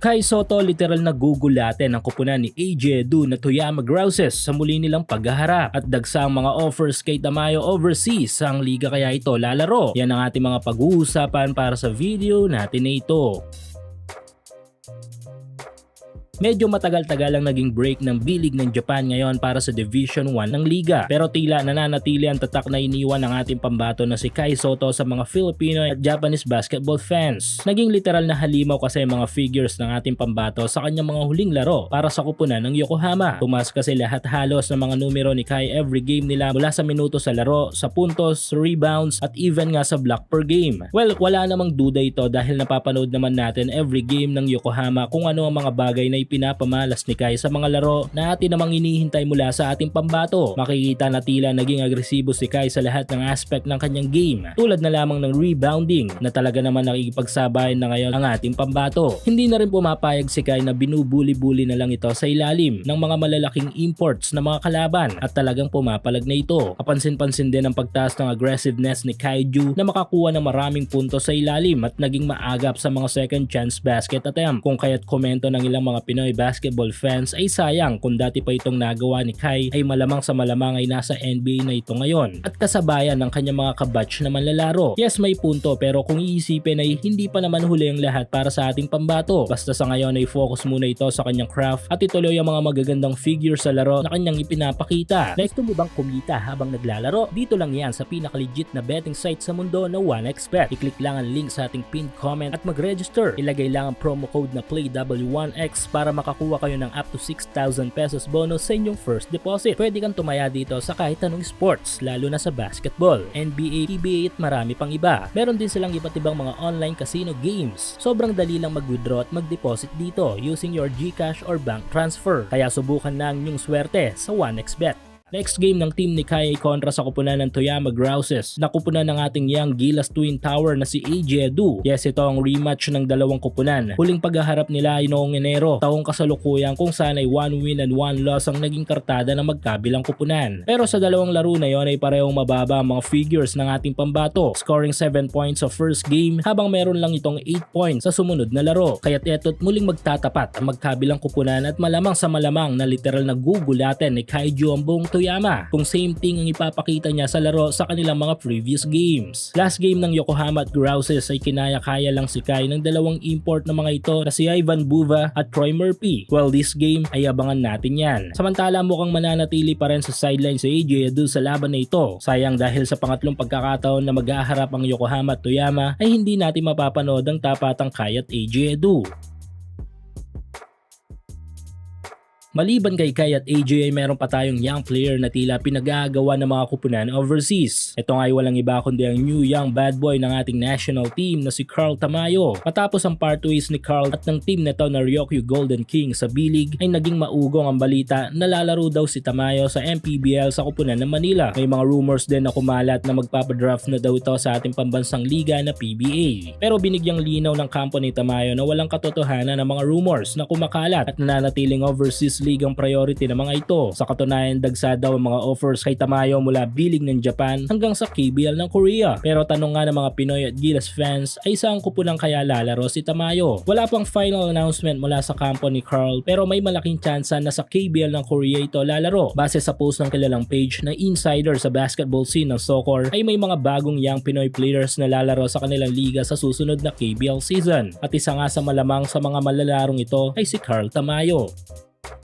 Kai Soto literal na gugulatin ang kupunan ni AJ Edu na Toyama Grouses sa muli nilang paghaharap at dagsa ang mga offers kay Tamayo overseas ang liga kaya ito lalaro. Yan ang ating mga pag-uusapan para sa video natin na ito. Medyo matagal-tagal ang naging break ng bilig ng Japan ngayon para sa Division 1 ng liga. Pero tila nananatili ang tatak na iniwan ng ating pambato na si Kai Soto sa mga Filipino at Japanese basketball fans. Naging literal na halimaw kasi mga figures ng ating pambato sa kanyang mga huling laro para sa kupunan ng Yokohama. Tumas kasi lahat halos ng mga numero ni Kai every game nila mula sa minuto sa laro, sa puntos, rebounds at even nga sa block per game. Well, wala namang duda ito dahil napapanood naman natin every game ng Yokohama kung ano ang mga bagay na pinapamalas ni Kai sa mga laro na atin namang inihintay mula sa ating pambato. Makikita na tila naging agresibo si Kai sa lahat ng aspect ng kanyang game. Tulad na lamang ng rebounding na talaga naman nakikipagsabayan na ngayon ang ating pambato. Hindi na rin pumapayag si Kai na binubuli-buli na lang ito sa ilalim ng mga malalaking imports na mga kalaban at talagang pumapalag na ito. Kapansin-pansin din ang pagtaas ng aggressiveness ni Kaiju na makakuha ng maraming puntos sa ilalim at naging maagap sa mga second chance basket attempt kung kaya't komento ng ilang mga Pinoy basketball fans ay sayang kung dati pa itong nagawa ni Kai ay malamang sa malamang ay nasa NBA na ito ngayon at kasabayan ng kanyang mga kabatch na manlalaro. Yes may punto pero kung iisipin ay hindi pa naman huli ang lahat para sa ating pambato. Basta sa ngayon ay focus muna ito sa kanyang craft at ituloy ang mga magagandang figure sa laro na kanyang ipinapakita. Gusto mo bang kumita habang naglalaro? Dito lang yan sa pinaka-legit na betting site sa mundo na 1xBet. I-click lang ang link sa ating pinned comment at mag-register. Ilagay lang ang promo code na PLAYW1X para makakuha kayo ng up to 6,000 pesos bonus sa inyong first deposit. Pwede kang tumaya dito sa kahit anong sports, lalo na sa basketball, NBA, PBA at marami pang iba. Meron din silang iba't ibang mga online casino games. Sobrang dali lang mag-withdraw at mag-deposit dito using your GCash or bank transfer. Kaya subukan na ang inyong swerte sa 1xBet. Next game ng team ni Kai kontra sa kupunan ng Toyama Grouses na kupunan ng ating young Gilas Twin Tower na si AJ Edu. Yes, ito ang rematch ng dalawang kupunan. Huling paghaharap nila ay noong Enero, taong kasalukuyan kung saan ay one win and one loss ang naging kartada ng magkabilang kupunan. Pero sa dalawang laro na yon ay parehong mababa ang mga figures ng ating pambato, scoring 7 points sa first game habang meron lang itong 8 points sa sumunod na laro. Kaya't eto't muling magtatapat ang magkabilang kupunan at malamang sa malamang na literal na gugulatin ni Kaiju ang buong Toyama kung same thing ang ipapakita niya sa laro sa kanilang mga previous games. Last game ng Yokohama at Grouses ay kinaya-kaya lang si Kai ng dalawang import na mga ito na si Ivan Buva at Troy Murphy. Well, this game ay abangan natin yan. Samantala mukhang mananatili pa rin sa sideline si AJ Edu sa laban na ito. Sayang dahil sa pangatlong pagkakataon na mag-aharap ang Yokohama at Toyama ay hindi natin mapapanood ang tapatang Kai at AJ Edu. Maliban kay Kai at AJ ay meron pa tayong young player na tila pinagagawa ng mga kupunan overseas. Ito nga ay walang iba kundi ang new young bad boy ng ating national team na si Carl Tamayo. Matapos ang part ways ni Carl at ng team nito na Ryokyu Golden King sa bilig ay naging maugong ang balita na lalaro daw si Tamayo sa MPBL sa kupunan ng Manila. May mga rumors din na kumalat na magpapadraft na daw ito sa ating pambansang liga na PBA. Pero binigyang linaw ng kampo ni Tamayo na walang katotohanan ng mga rumors na kumakalat at nananatiling overseas league ang priority ng mga ito. Sa katunayan, dagsa daw ang mga offers kay Tamayo mula bilig ng Japan hanggang sa KBL ng Korea. Pero tanong nga ng mga Pinoy at Gilas fans ay saan ko po lang kaya lalaro si Tamayo? Wala pang final announcement mula sa kampo ni Carl pero may malaking tsansa na sa KBL ng Korea ito lalaro. Base sa post ng kilalang page na insider sa basketball scene ng soccer ay may mga bagong young Pinoy players na lalaro sa kanilang liga sa susunod na KBL season. At isa nga sa malamang sa mga malalarong ito ay si Carl Tamayo.